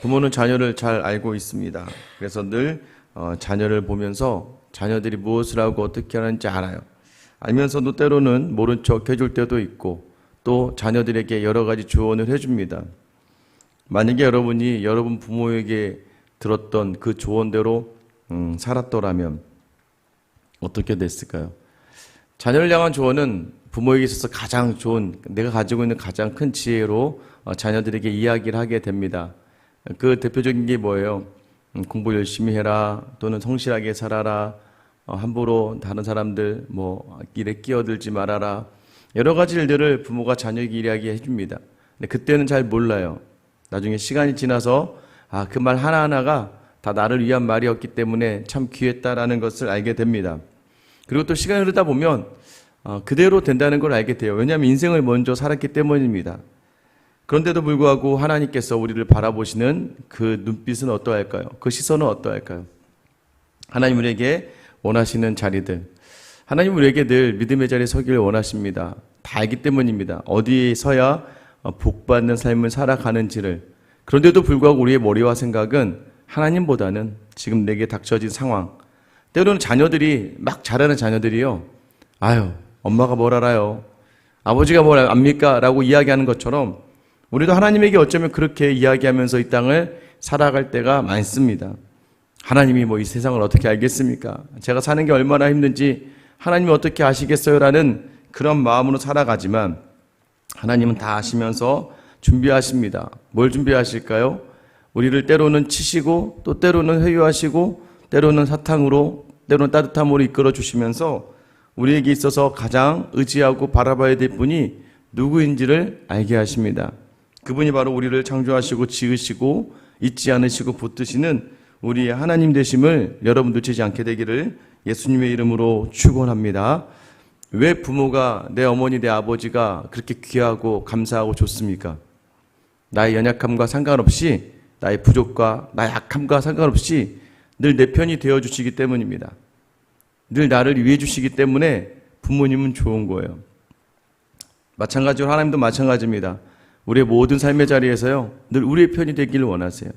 부모는 자녀를 잘 알고 있습니다. 그래서 늘 어, 자녀를 보면서 자녀들이 무엇을 하고 어떻게 하는지 알아요. 알면서도 때로는 모른 척 해줄 때도 있고 또 자녀들에게 여러 가지 조언을 해줍니다. 만약에 여러분이 여러분 부모에게 들었던 그 조언대로 음, 살았더라면 어떻게 됐을까요? 자녀를 향한 조언은 부모에게 있어서 가장 좋은 내가 가지고 있는 가장 큰 지혜로 어, 자녀들에게 이야기를 하게 됩니다. 그 대표적인 게 뭐예요? 음, 공부 열심히 해라 또는 성실하게 살아라 어, 함부로 다른 사람들 뭐 일에 끼어들지 말아라 여러 가지 일들을 부모가 자녀에게 이야기해 줍니다. 근데 그때는 잘 몰라요. 나중에 시간이 지나서 아 그 말 하나 하나가 다 나를 위한 말이었기 때문에 참 귀했다라는 것을 알게 됩니다. 그리고 또 시간이 흐르다 보면 어, 그대로 된다는 걸 알게 돼요. 왜냐하면 인생을 먼저 살았기 때문입니다. 그런데도 불구하고 하나님께서 우리를 바라보시는 그 눈빛은 어떠할까요? 그 시선은 어떠할까요? 하나님 우리에게 원하시는 자리들. 하나님 우리에게 늘 믿음의 자리에 서기를 원하십니다. 다 알기 때문입니다. 어디에 서야 어, 복받는 삶을 살아가는지를. 그런데도 불구하고 우리의 머리와 생각은 하나님보다는 지금 내게 닥쳐진 상황. 때로는 자녀들이 막 자라는 자녀들이요. 아유, 엄마가 뭘 알아요? 아버지가 뭘 압니까? 라고 이야기하는 것처럼 우리도 하나님에게 어쩌면 그렇게 이야기하면서 이 땅을 살아갈 때가 많습니다. 하나님이 뭐 이 세상을 어떻게 알겠습니까? 제가 사는 게 얼마나 힘든지 하나님이 어떻게 아시겠어요? 라는 그런 마음으로 살아가지만 하나님은 다 아시면서 준비하십니다. 뭘 준비하실까요? 우리를 때로는 치시고 또 때로는 회유하시고 때로는 사탕으로 때로는 따뜻함으로 이끌어 주시면서 우리에게 있어서 가장 의지하고 바라봐야 될 분이 누구인지를 알게 하십니다. 그분이 바로 우리를 창조하시고 지으시고 잊지 않으시고 붙드시는 우리의 하나님 되심을 여러분 놓치지 않게 되기를 예수님의 이름으로 축원합니다. 왜 부모가 내 어머니 내 아버지가 그렇게 귀하고 감사하고 좋습니까? 나의 연약함과 상관없이 나의 부족과 나의 악함과 상관없이 늘 내 편이 되어 주시기 때문입니다. 늘 나를 위해 주시기 때문에 부모님은 좋은 거예요. 마찬가지로 하나님도 마찬가지입니다. 우리의 모든 삶의 자리에서요, 늘 우리의 편이 되기를 원하세요.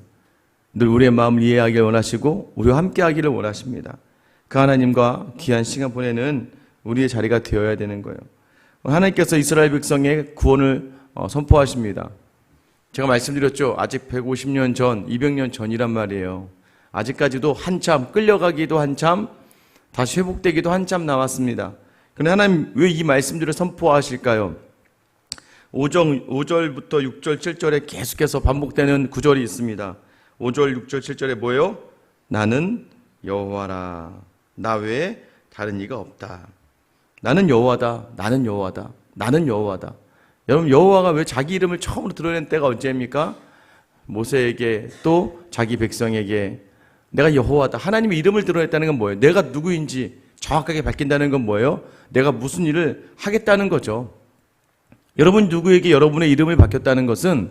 늘 우리의 마음을 이해하기를 원하시고, 우리와 함께 하기를 원하십니다. 그 하나님과 귀한 시간 보내는 우리의 자리가 되어야 되는 거예요. 하나님께서 이스라엘 백성의 구원을 어, 선포하십니다. 제가 말씀드렸죠. 아직 150년 전, 200년 전이란 말이에요. 아직까지도 한참, 끌려가기도 한참, 다시 회복되기도 한참 남았습니다. 그런데 하나님 왜 이 말씀들을 선포하실까요? 5절, 5절부터 6절, 7절에 계속해서 반복되는 구절이 있습니다. 5절, 6절, 7절에 뭐예요? 나는 여호와라. 나 외에 다른 이가 없다. 나는 여호와다. 나는 여호와다. 나는 여호와다. 여러분 여호와가 왜 자기 이름을 처음으로 드러낸 때가 언제입니까? 모세에게 또 자기 백성에게 내가 여호와다. 하나님의 이름을 드러냈다는 건 뭐예요? 내가 누구인지 정확하게 밝힌다는 건 뭐예요? 내가 무슨 일을 하겠다는 거죠. 여러분 누구에게 여러분의 이름을 밝혔다는 것은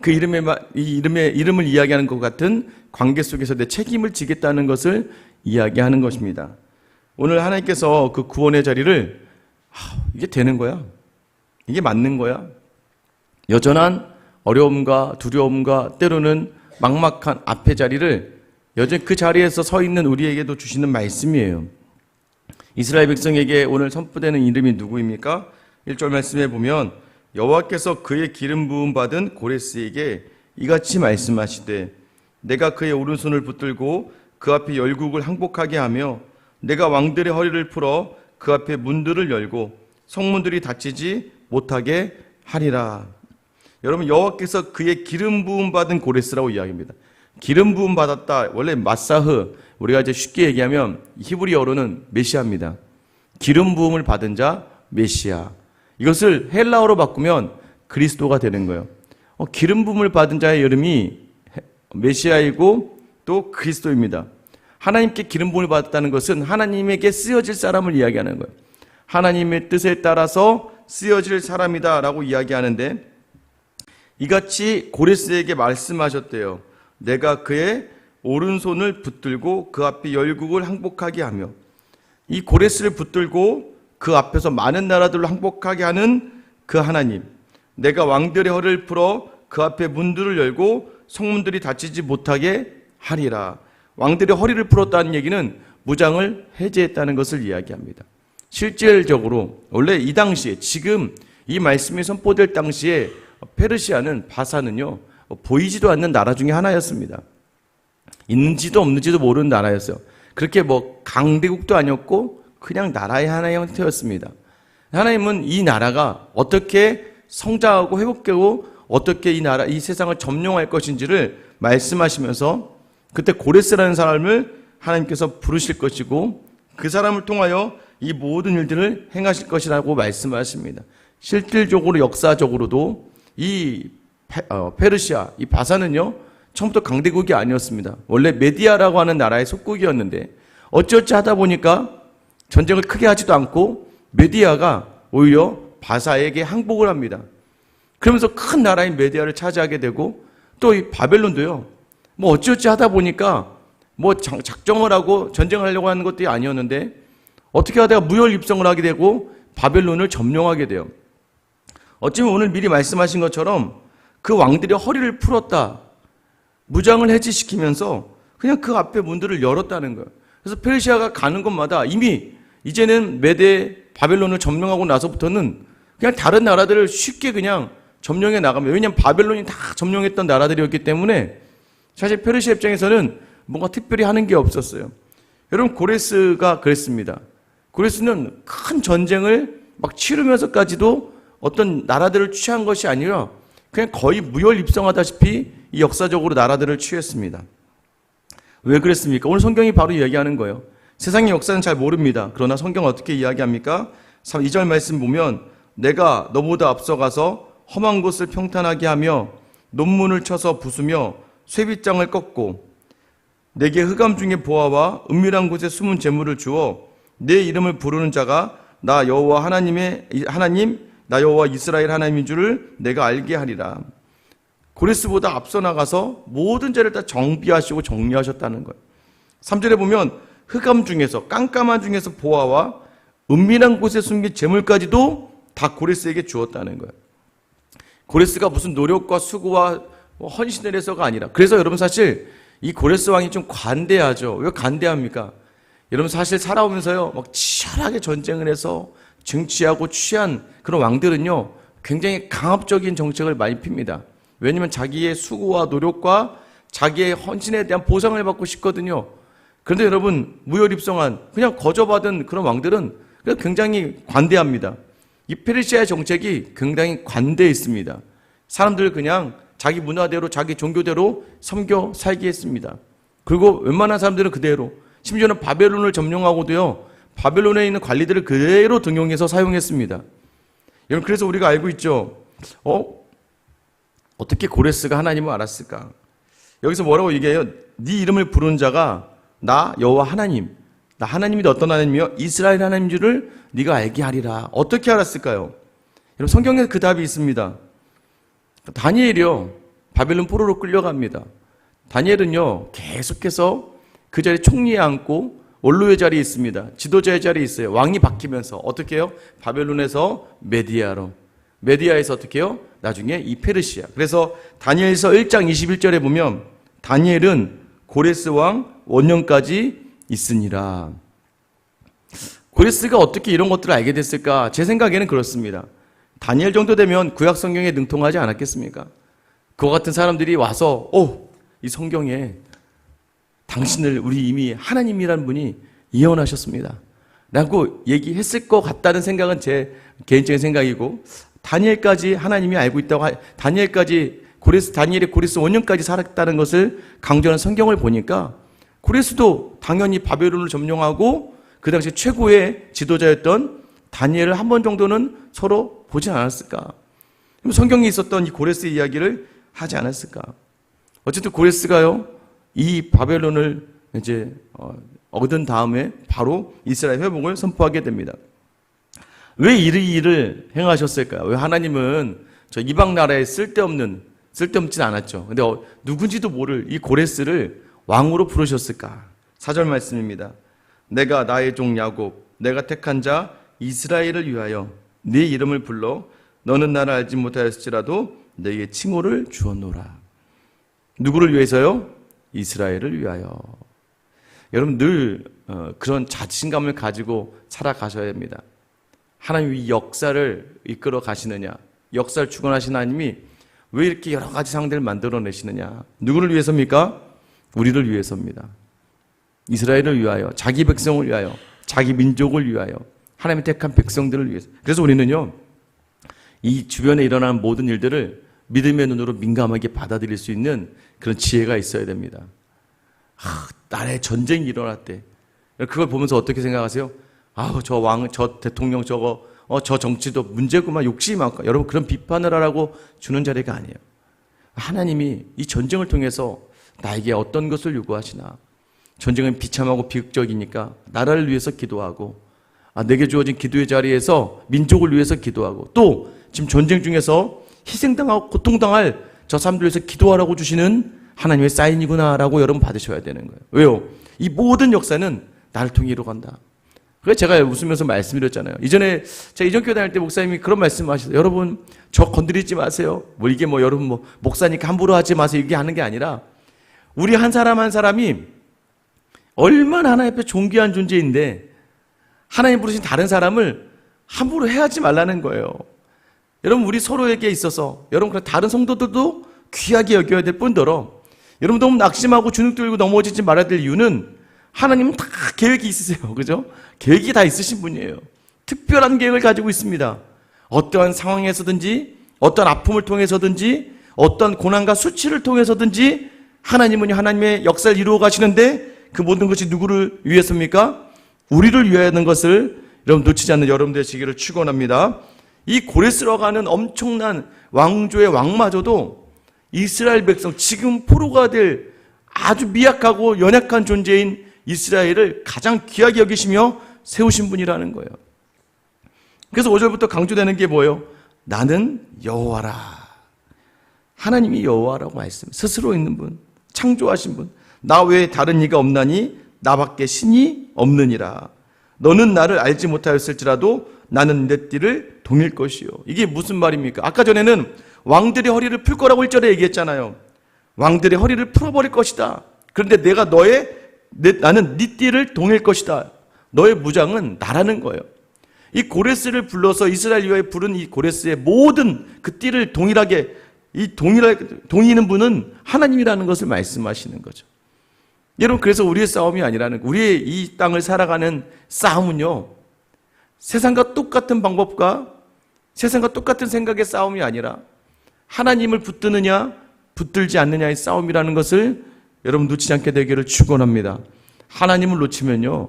그 이름의 이 이름의 이름을 이야기하는 것 같은 관계 속에서 내 책임을 지겠다는 것을 이야기하는 것입니다. 오늘 하나님께서 그 구원의 자리를 하, 이게 되는 거야. 이게 맞는 거야. 여전한 어려움과 두려움과 때로는 막막한 앞의 자리를 여전히 그 자리에서 서 있는 우리에게도 주시는 말씀이에요. 이스라엘 백성에게 오늘 선포되는 이름이 누구입니까? 1절 말씀에 보면 여호와께서 그의 기름 부음 받은 고레스에게 이같이 말씀하시되 내가 그의 오른손을 붙들고 그 앞에 열국을 항복하게 하며 내가 왕들의 허리를 풀어 그 앞에 문들을 열고 성문들이 닫히지 못하게 하리라. 여러분 여호와께서 그의 기름 부음 받은 고레스라고 이야기합니다. 기름 부음 받았다. 원래 마사흐 우리가 이제 쉽게 얘기하면 히브리어로는 메시아입니다. 기름 부음을 받은 자 메시아. 이것을 헬라어로 바꾸면 그리스도가 되는 거예요. 어, 기름 부음을 받은 자의 이름이 메시아이고 또 그리스도입니다. 하나님께 기름 부음을 받았다는 것은 하나님에게 쓰여질 사람을 이야기하는 거예요. 하나님의 뜻에 따라서 쓰여질 사람이다라고 이야기하는데 이같이 고레스에게 말씀하셨대요. 내가 그의 오른손을 붙들고 그 앞에 열국을 항복하게 하며 이 고레스를 붙들고 그 앞에서 많은 나라들을 항복하게 하는 그 하나님 내가 왕들의 허를 풀어 그 앞에 문들을 열고 성문들이 닫히지 못하게 하리라. 왕들의 허리를 풀었다는 얘기는 무장을 해제했다는 것을 이야기합니다. 실질적으로 원래 이 당시에 지금 이 말씀이 선포될 당시에 페르시아는 바사는요 보이지도 않는 나라 중에 하나였습니다. 있는지도 없는지도 모르는 나라였어요. 그렇게 뭐 강대국도 아니었고 그냥 나라의 하나의 형태였습니다. 하나님은 이 나라가 어떻게 성장하고 회복되고 어떻게 이 나라 이 세상을 점령할 것인지를 말씀하시면서 그때 고레스라는 사람을 하나님께서 부르실 것이고 그 사람을 통하여 이 모든 일들을 행하실 것이라고 말씀하십니다. 실질적으로 역사적으로도 이 페, 어, 페르시아 이 바사는요 처음부터 강대국이 아니었습니다. 원래 메디아라고 하는 나라의 속국이었는데 어찌어찌 하다 보니까 전쟁을 크게 하지도 않고 메디아가 오히려 바사에게 항복을 합니다. 그러면서 큰 나라인 메디아를 차지하게 되고 또 이 바벨론도요. 뭐 어찌어찌 하다 보니까 뭐 작정을 하고 전쟁을 하려고 하는 것도 아니었는데 어떻게 하다가 무혈 입성을 하게 되고 바벨론을 점령하게 돼요. 어쩌면 오늘 미리 말씀하신 것처럼 그 왕들의 허리를 풀었다. 무장을 해지시키면서 그냥 그 앞에 문들을 열었다는 거예요. 그래서 페르시아가 가는 곳마다 이미 이제는 메대 바벨론을 점령하고 나서부터는 그냥 다른 나라들을 쉽게 그냥 점령해 나가면 왜냐하면 바벨론이 다 점령했던 나라들이었기 때문에 사실 페르시아 입장에서는 뭔가 특별히 하는 게 없었어요. 여러분 고레스가 그랬습니다. 고레스는 큰 전쟁을 막 치르면서까지도 어떤 나라들을 취한 것이 아니라 그냥 거의 무혈 입성하다시피 이 역사적으로 나라들을 취했습니다. 왜 그랬습니까? 오늘 성경이 바로 이야기하는 거예요. 세상의 역사는 잘 모릅니다. 그러나 성경은 어떻게 이야기합니까? 2절 말씀 보면 내가 너보다 앞서가서 험한 곳을 평탄하게 하며 논문을 쳐서 부수며 쇠빗장을 꺾고 내게 흑암 중에 보아와 은밀한 곳에 숨은 재물을 주어 내 이름을 부르는 자가 나 여호와 하나님의 하나님 나 여호와 이스라엘 하나님인 줄을 내가 알게 하리라. 고레스보다 앞서 나가서 모든 죄를 다 정비하시고 정리하셨다는 거예요. 3절에 보면 흑암 중에서 깜깜한 중에서 보아와 은밀한 곳에 숨긴 재물까지도 다 고레스에게 주었다는 거예요. 고레스가 무슨 노력과 수고와 뭐 헌신을 해서가 아니라 그래서 여러분 사실 이 고레스 왕이 좀 관대하죠. 왜 관대합니까? 여러분 사실 살아오면서요 막 치열하게 전쟁을 해서 정치하고 취한 그런 왕들은요 굉장히 강압적인 정책을 많이 핍니다. 왜냐하면 자기의 수고와 노력과 자기의 헌신에 대한 보상을 받고 싶거든요. 그런데 여러분 무혈입성한 그냥 거저받은 그런 왕들은 굉장히 관대합니다. 이 페르시아의 정책이 굉장히 관대했습니다. 사람들 그냥 자기 문화대로 자기 종교대로 섬겨 살게 했습니다. 그리고 웬만한 사람들은 그대로 심지어는 바벨론을 점령하고도요. 바벨론에 있는 관리들을 그대로 등용해서 사용했습니다. 여러분 그래서 우리가 알고 있죠. 어? 어떻게 고레스가 하나님을 알았을까? 여기서 뭐라고 얘기해요? 네 이름을 부르는 자가 나 여호와 하나님, 나 하나님이 어떤 하나님이요? 이스라엘 하나님인 줄을 네가 알게 하리라. 어떻게 알았을까요? 여러분 성경에 그 답이 있습니다. 다니엘이요. 바벨론 포로로 끌려갑니다. 다니엘은요. 계속해서 그 자리에 총리에 앉고 원로의 자리에 있습니다. 지도자의 자리에 있어요. 왕이 바뀌면서 어떻게 해요? 바벨론에서 메디아로 메디아에서 어떻게 해요? 나중에 이 페르시아. 그래서 다니엘서 1장 21절에 보면 다니엘은 고레스 왕 원년까지 있으니라. 고레스가 어떻게 이런 것들을 알게 됐을까? 제 생각에는 그렇습니다. 다니엘 정도 되면 구약 성경에 능통하지 않았겠습니까? 그와 같은 사람들이 와서 오, 이 성경에 당신을 우리 이미 하나님이라는 분이 예언하셨습니다. 라고 얘기했을 것 같다는 생각은 제 개인적인 생각이고 다니엘까지 하나님이 알고 있다고 하, 다니엘까지 고레스 다니엘이 고레스 원년까지 살았다는 것을 강조하는 성경을 보니까 고레스도 당연히 바벨론을 점령하고 그 당시 최고의 지도자였던 다니엘을 한 번 정도는 서로 보지 않았을까? 성경에 있었던 이 고레스 이야기를 하지 않았을까? 어쨌든 고레스가요, 이 바벨론을 이제 어, 얻은 다음에 바로 이스라엘 회복을 선포하게 됩니다. 왜 이 일을 행하셨을까요? 왜 하나님은 저 이방 나라에 쓸데없는 쓸데없진 않았죠. 근데 어, 누군지도 모를 이 고레스를 왕으로 부르셨을까? 사절 말씀입니다. 내가 나의 종 야곱, 내가 택한 자 이스라엘을 위하여 네 이름을 불러 너는 나를 알지 못하였을지라도 너에게 칭호를 주었노라. 누구를 위해서요? 이스라엘을 위하여. 여러분 늘 어, 그런 자신감을 가지고 살아가셔야 됩니다. 하나님이 역사를 이끌어 가시느냐? 역사를 주관하신 하나님이 왜 이렇게 여러 가지 상대를 만들어 내시느냐? 누구를 위해서입니까? 우리를 위해서입니다. 이스라엘을 위하여, 자기 백성을 위하여, 자기 민족을 위하여, 하나님의 택한 백성들을 위해서. 그래서 우리는요, 이 주변에 일어나는 모든 일들을 믿음의 눈으로 민감하게 받아들일 수 있는 그런 지혜가 있어야 됩니다. 아, 나라에 전쟁이 일어났대. 그걸 보면서 어떻게 생각하세요? 아우, 저 왕, 저 대통령 저거, 어, 저 정치도 문제구만, 욕심이 많고. 여러분, 그런 비판을 하라고 주는 자리가 아니에요. 하나님이 이 전쟁을 통해서 나에게 어떤 것을 요구하시나. 전쟁은 비참하고 비극적이니까 나라를 위해서 기도하고, 아, 내게 주어진 기도의 자리에서 민족을 위해서 기도하고, 또 지금 전쟁 중에서 희생당하고 고통당할 저 사람들 위해서 기도하라고 주시는 하나님의 사인이구나라고 여러분 받으셔야 되는 거예요. 왜요? 이 모든 역사는 나를 통해 이루어간다. 그래서 제가 웃으면서 말씀드렸잖아요. 이전에 제가 이전 교회 다닐 때 목사님이 그런 말씀 하셨어요. 여러분, 저 건드리지 마세요. 뭐 이게 뭐 여러분 뭐 목사니까 함부로 하지 마세요. 이게 하는 게 아니라 우리 한 사람 한 사람이 얼마나 하나님 앞에 존귀한 존재인데 하나님 부르신 다른 사람을 함부로 해하지 말라는 거예요. 여러분 우리 서로에게 있어서 여러분 다른 성도들도 귀하게 여겨야 될 뿐더러 여러분 너무 낙심하고 주눅 들고 넘어지지 말아야 될 이유는 하나님은 다 계획이 있으세요. 그죠? 계획이 다 있으신 분이에요. 특별한 계획을 가지고 있습니다. 어떠한 상황에서든지 어떤 아픔을 통해서든지 어떤 고난과 수치를 통해서든지 하나님은 하나님의 역사를 이루어 가시는데 그 모든 것이 누구를 위해서입니까? 우리를 위하는 것을 여러분 놓치지 않는 여러분 되시기를 축원합니다. 이 고레스로 가는 엄청난 왕조의 왕마저도 이스라엘 백성 지금 포로가 될 아주 미약하고 연약한 존재인 이스라엘을 가장 귀하게 여기시며 세우신 분이라는 거예요. 그래서 5절부터 강조되는 게 뭐예요? 나는 여호와라. 하나님이 여호와라고 말씀. 스스로 있는 분, 창조하신 분. 나 외에 다른 이가 없나니 나밖에 신이 없느니라. 너는 나를 알지 못하였을지라도 나는 내 띠를 동일 것이요. 이게 무슨 말입니까? 아까 전에는 왕들의 허리를 풀 거라고 1절에 얘기했잖아요. 왕들의 허리를 풀어버릴 것이다. 그런데 내가 너의 내, 나는 네 띠를 동일 것이다. 너의 무장은 나라는 거예요. 이 고레스를 불러서 이스라엘 위에 부른 이 고레스의 모든 그 띠를 동일하게 이 동일하게 동이는 분은 하나님이라는 것을 말씀하시는 거죠. 여러분 그래서 우리의 싸움이 아니라는 우리의 이 땅을 살아가는 싸움은요. 세상과 똑같은 방법과 세상과 똑같은 생각의 싸움이 아니라 하나님을 붙드느냐 붙들지 않느냐의 싸움이라는 것을 여러분 놓치지 않게 되기를 축원합니다. 하나님을 놓치면요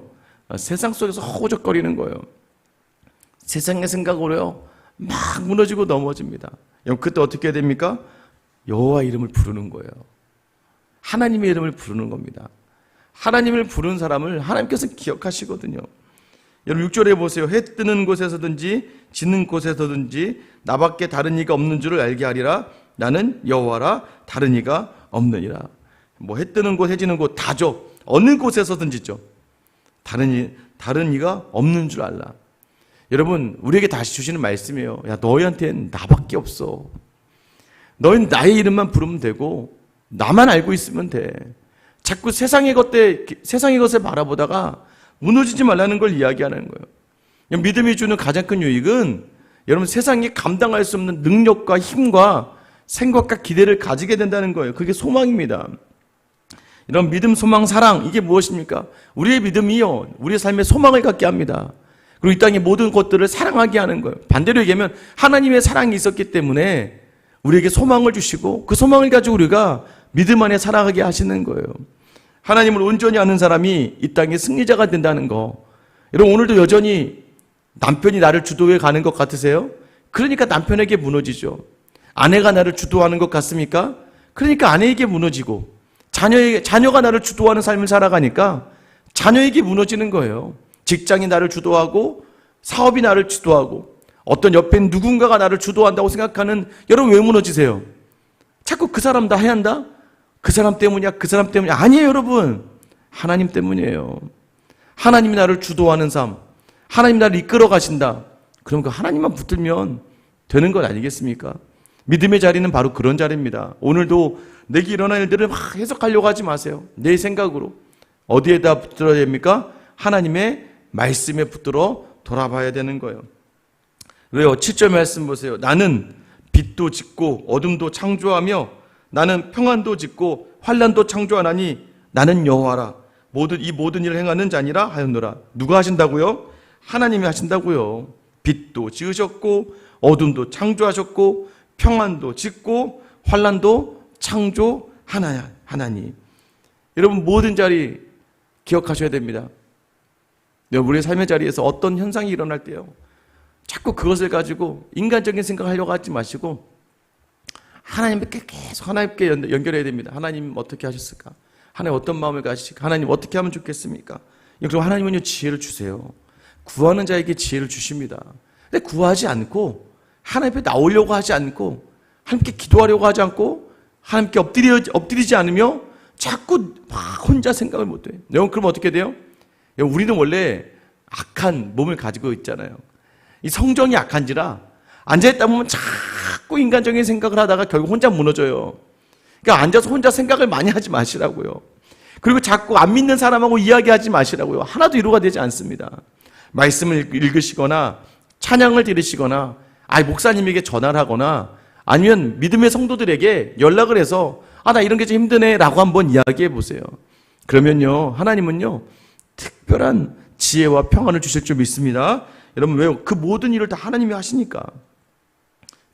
세상 속에서 허우적거리는 거예요. 세상의 생각으로요 막 무너지고 넘어집니다. 그때 어떻게 됩니까? 여호와 이름을 부르는 거예요. 하나님의 이름을 부르는 겁니다. 하나님을 부르는 사람을 하나님께서 기억하시거든요. 여러분 6절에 보세요. 해 뜨는 곳에서든지 지는 곳에서든지 나밖에 다른 이가 없는 줄을 알게 하리라. 나는 여호와라 다른 이가 없느니라. 뭐 해 뜨는 곳, 해 지는 곳 다죠. 어느 곳에서든지죠. 다른 이 다른 이가 없는 줄 알라. 여러분 우리에게 다시 주시는 말씀이에요. 야 너희한테는 나밖에 없어. 너희는 나의 이름만 부르면 되고 나만 알고 있으면 돼. 자꾸 세상의 것들 세상의 것을 바라보다가 무너지지 말라는 걸 이야기하는 거예요. 믿음이 주는 가장 큰 유익은 여러분 세상이 감당할 수 없는 능력과 힘과 생각과 기대를 가지게 된다는 거예요. 그게 소망입니다. 이런 믿음, 소망, 사랑 이게 무엇입니까? 우리의 믿음이요, 우리의 삶에 소망을 갖게 합니다. 그리고 이 땅의 모든 것들을 사랑하게 하는 거예요. 반대로 얘기하면 하나님의 사랑이 있었기 때문에 우리에게 소망을 주시고 그 소망을 가지고 우리가 믿음 안에 살아가게 하시는 거예요. 하나님을 온전히 아는 사람이 이 땅의 승리자가 된다는 거. 여러분 오늘도 여전히 남편이 나를 주도해 가는 것 같으세요? 그러니까 남편에게 무너지죠. 아내가 나를 주도하는 것 같습니까? 그러니까 아내에게 무너지고 자녀에게 자녀가 나를 주도하는 삶을 살아가니까 자녀에게 무너지는 거예요. 직장이 나를 주도하고 사업이 나를 주도하고 어떤 옆에 누군가가 나를 주도한다고 생각하는 여러분 왜 무너지세요? 자꾸 그 사람 다 해야 한다? 그 사람 때문이야, 그 사람 때문이야. 아니에요, 여러분. 하나님 때문이에요. 하나님이 나를 주도하는 삶, 하나님 나를 이끌어 가신다. 그럼 그 하나님만 붙들면 되는 것 아니겠습니까? 믿음의 자리는 바로 그런 자리입니다. 오늘도 내게 일어난 일들을 막 해석하려고 하지 마세요. 내 생각으로. 어디에다 붙들어야 됩니까? 하나님의 말씀에 붙들어 돌아봐야 되는 거예요. 왜요? 7절 말씀 보세요. 나는 빛도 짓고 어둠도 창조하며 나는 평안도 짓고 환란도 창조하나니 나는 여호와라. 모든 이 모든 일을 행하는 자니라 하였노라. 누가 하신다고요? 하나님이 하신다고요. 빛도 지으셨고 어둠도 창조하셨고 평안도 짓고 환란도 창조 하나야 하나님. 여러분 모든 자리 기억하셔야 됩니다. 우리의 삶의 자리에서 어떤 현상이 일어날 때요. 자꾸 그것을 가지고 인간적인 생각을 하려고 하지 마시고 하나님께 계속 하나님께 연- 연결해야 됩니다. 하나님 어떻게 하셨을까? 하나님 어떤 마음을 가지실까? 하나님 어떻게 하면 좋겠습니까? 그럼 하나님은요 지혜를 주세요. 구하는 자에게 지혜를 주십니다. 근데 구하지 않고 하나님 앞에 나오려고 하지 않고 하나님께 기도하려고 하지 않고 하나님께 엎드리, 엎드리지 않으며 자꾸 막 혼자 생각을 못해. 여러분 그럼 어떻게 돼요? 우리는 원래 악한 몸을 가지고 있잖아요. 이 성정이 악한지라 앉아있다 보면 자꾸 인간적인 생각을 하다가 결국 혼자 무너져요. 그러니까 앉아서 혼자 생각을 많이 하지 마시라고요. 그리고 자꾸 안 믿는 사람하고 이야기하지 마시라고요. 하나도 이루가 되지 않습니다. 말씀을 읽으시거나 찬양을 들으시거나 아이 목사님에게 전화를 하거나 아니면 믿음의 성도들에게 연락을 해서 아 나 이런 게 좀 힘드네라고 한번 이야기해 보세요. 그러면요 하나님은요 특별한 지혜와 평안을 주실 줄 믿습니다. 여러분 왜요? 그 모든 일을 다 하나님이 하시니까.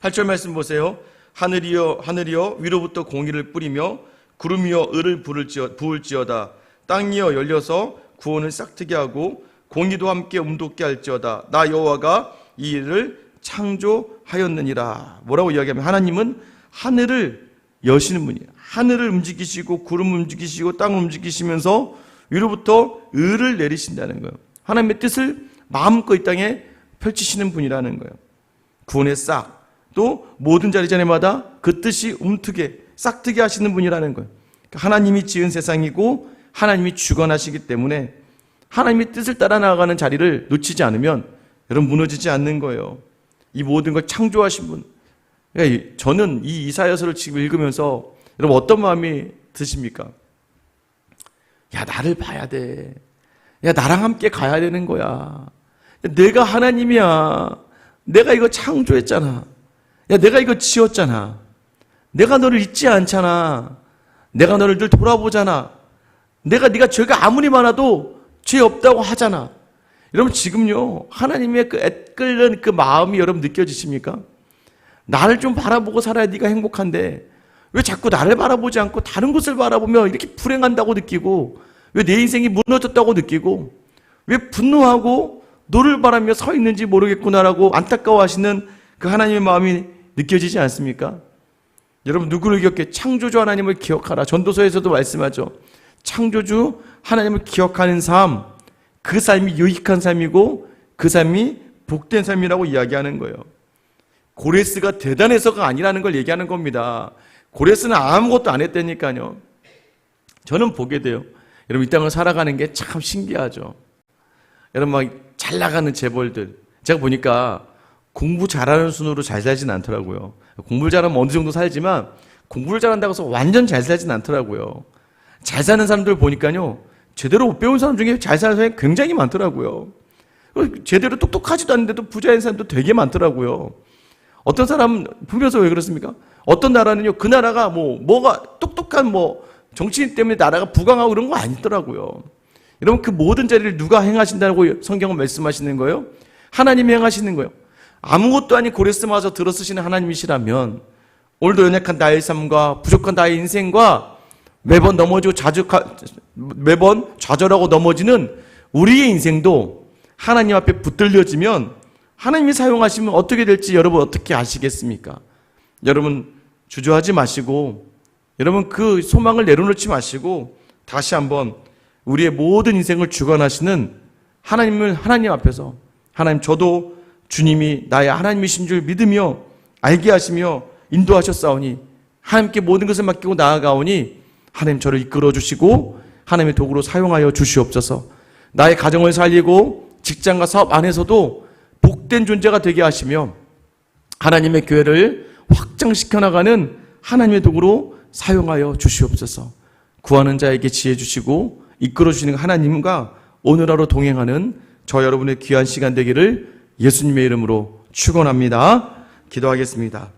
8절 말씀 보세요. 하늘이여 하늘이여 위로부터 공의를 뿌리며 구름이여 을을 부를지어 부을지어다 땅이여 열려서 구원을 싹트게 하고 공의도 함께 움돋게 할지어다 나 여호와가 이 일을 창조하였느니라 뭐라고 이야기하면 하나님은 하늘을 여시는 분이에요 하늘을 움직이시고 구름을 움직이시고 땅을 움직이시면서 위로부터 을을 내리신다는 거예요 하나님의 뜻을 마음껏 이 땅에 펼치시는 분이라는 거예요 구원의 싹, 또 모든 자리 자리마다 그 뜻이 움트게 싹트게 하시는 분이라는 거예요. 그러니까 하나님이 지은 세상이고 하나님이 주관하시기 때문에 하나님의 뜻을 따라 나아가는 자리를 놓치지 않으면 여러분 무너지지 않는 거예요. 이 모든 걸 창조하신 분. 그러니까 이- 저는 이 이사야서를 지금 읽으면서 여러분 어떤 마음이 드십니까? 야 나를 봐야 돼. 야 나랑 함께 가야 되는 거야. 야, 내가 하나님이야. 내가 이거 창조했잖아. 야, 내가 이거 지었잖아. 내가 너를 잊지 않잖아. 내가 너를 늘 돌아보잖아. 내가 네가 죄가 아무리 많아도 죄 없다고 하잖아. 여러분 지금요 하나님의 그 애끓는 그 마음이 여러분 느껴지십니까? 나를 좀 바라보고 살아야 네가 행복한데 왜 자꾸 나를 바라보지 않고 다른 곳을 바라보며 이렇게 불행한다고 느끼고 왜 내 인생이 무너졌다고 느끼고 왜 분노하고 너를 바라며 서 있는지 모르겠구나라고 안타까워하시는 그 하나님의 마음이 느껴지지 않습니까? 여러분 누구를 기억해? 창조주 하나님을 기억하라. 전도서에서도 말씀하죠. 창조주 하나님을 기억하는 삶, 그 삶이 유익한 삶이고 그 삶이 복된 삶이라고 이야기하는 거예요. 고레스가 대단해서가 아니라는 걸 얘기하는 겁니다. 고레스는 아무것도 안 했다니까요. 저는 보게 돼요. 여러분 이 땅을 살아가는 게 참 신기하죠. 여러분 막 잘 나가는 재벌들 제가 보니까 공부 잘하는 순으로 잘 살진 않더라고요. 공부를 잘하면 어느 정도 살지만 공부를 잘한다고 해서 완전 잘 살진 않더라고요. 잘 사는 사람들 보니까요. 제대로 못 배운 사람 중에 잘 사는 사람이 굉장히 많더라고요. 제대로 똑똑하지도 않은데도 부자인 사람도 되게 많더라고요. 어떤 사람 보면서 왜 그렇습니까? 어떤 나라는요, 그 나라가 뭐, 뭐가 똑똑한 뭐, 정치인 때문에 나라가 부강하고 그런 거 아니더라고요. 여러분, 그 모든 자리를 누가 행하신다고 성경은 말씀하시는 거예요? 하나님이 행하시는 거예요. 아무것도 아닌 고레스 마저 들어쓰시는 하나님이시라면, 오늘도 연약한 나의 삶과 부족한 나의 인생과 매번 넘어지고 자주, 매번 좌절하고 넘어지는 우리의 인생도 하나님 앞에 붙들려지면 하나님이 사용하시면 어떻게 될지 여러분 어떻게 아시겠습니까? 여러분 주저하지 마시고 여러분 그 소망을 내려놓지 마시고 다시 한번 우리의 모든 인생을 주관하시는 하나님을 하나님 앞에서 하나님 저도 주님이 나의 하나님이신 줄 믿으며 알게 하시며 인도하셨사오니 하나님께 모든 것을 맡기고 나아가오니 하나님 저를 이끌어 주시고 하나님의 도구로 사용하여 주시옵소서. 나의 가정을 살리고 직장과 사업 안에서도 복된 존재가 되게 하시며 하나님의 교회를 확장시켜 나가는 하나님의 도구로 사용하여 주시옵소서. 구하는 자에게 지혜 주시고 이끌어 주시는 하나님과 오늘 하루 동행하는 저 여러분의 귀한 시간 되기를 예수님의 이름으로 축원합니다. 기도하겠습니다.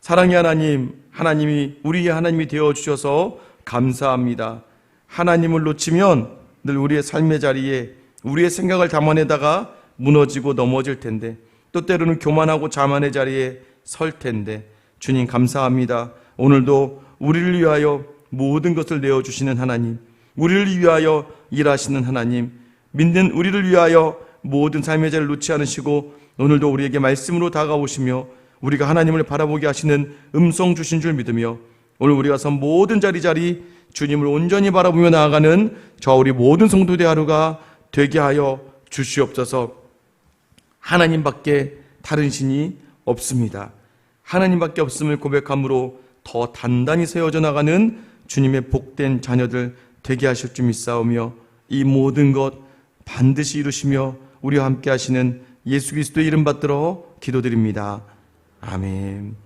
사랑의 하나님, 하나님이 우리의 하나님이 되어 주셔서 감사합니다. 하나님을 놓치면 늘 우리의 삶의 자리에 우리의 생각을 담아내다가 무너지고 넘어질 텐데 또 때로는 교만하고 자만의 자리에 설 텐데 주님 감사합니다. 오늘도 우리를 위하여 모든 것을 내어 주시는 하나님, 우리를 위하여 일하시는 하나님, 믿는 우리를 위하여 모든 삶의 자리를 놓지 않으시고 오늘도 우리에게 말씀으로 다가오시며 우리가 하나님을 바라보게 하시는 음성 주신 줄 믿으며 오늘 우리가 선 모든 자리 자리 주님을 온전히 바라보며 나아가는 저 우리 모든 성도들 하루가 되게 하여 주시옵소서. 하나님밖에 다른 신이 없습니다. 하나님밖에 없음을 고백함으로 더 단단히 세워져 나가는 주님의 복된 자녀들 되게 하실 줄 믿사오며 이 모든 것 반드시 이루시며 우리와 함께 하시는 예수 그리스도의 이름 받들어 기도드립니다. 아멘.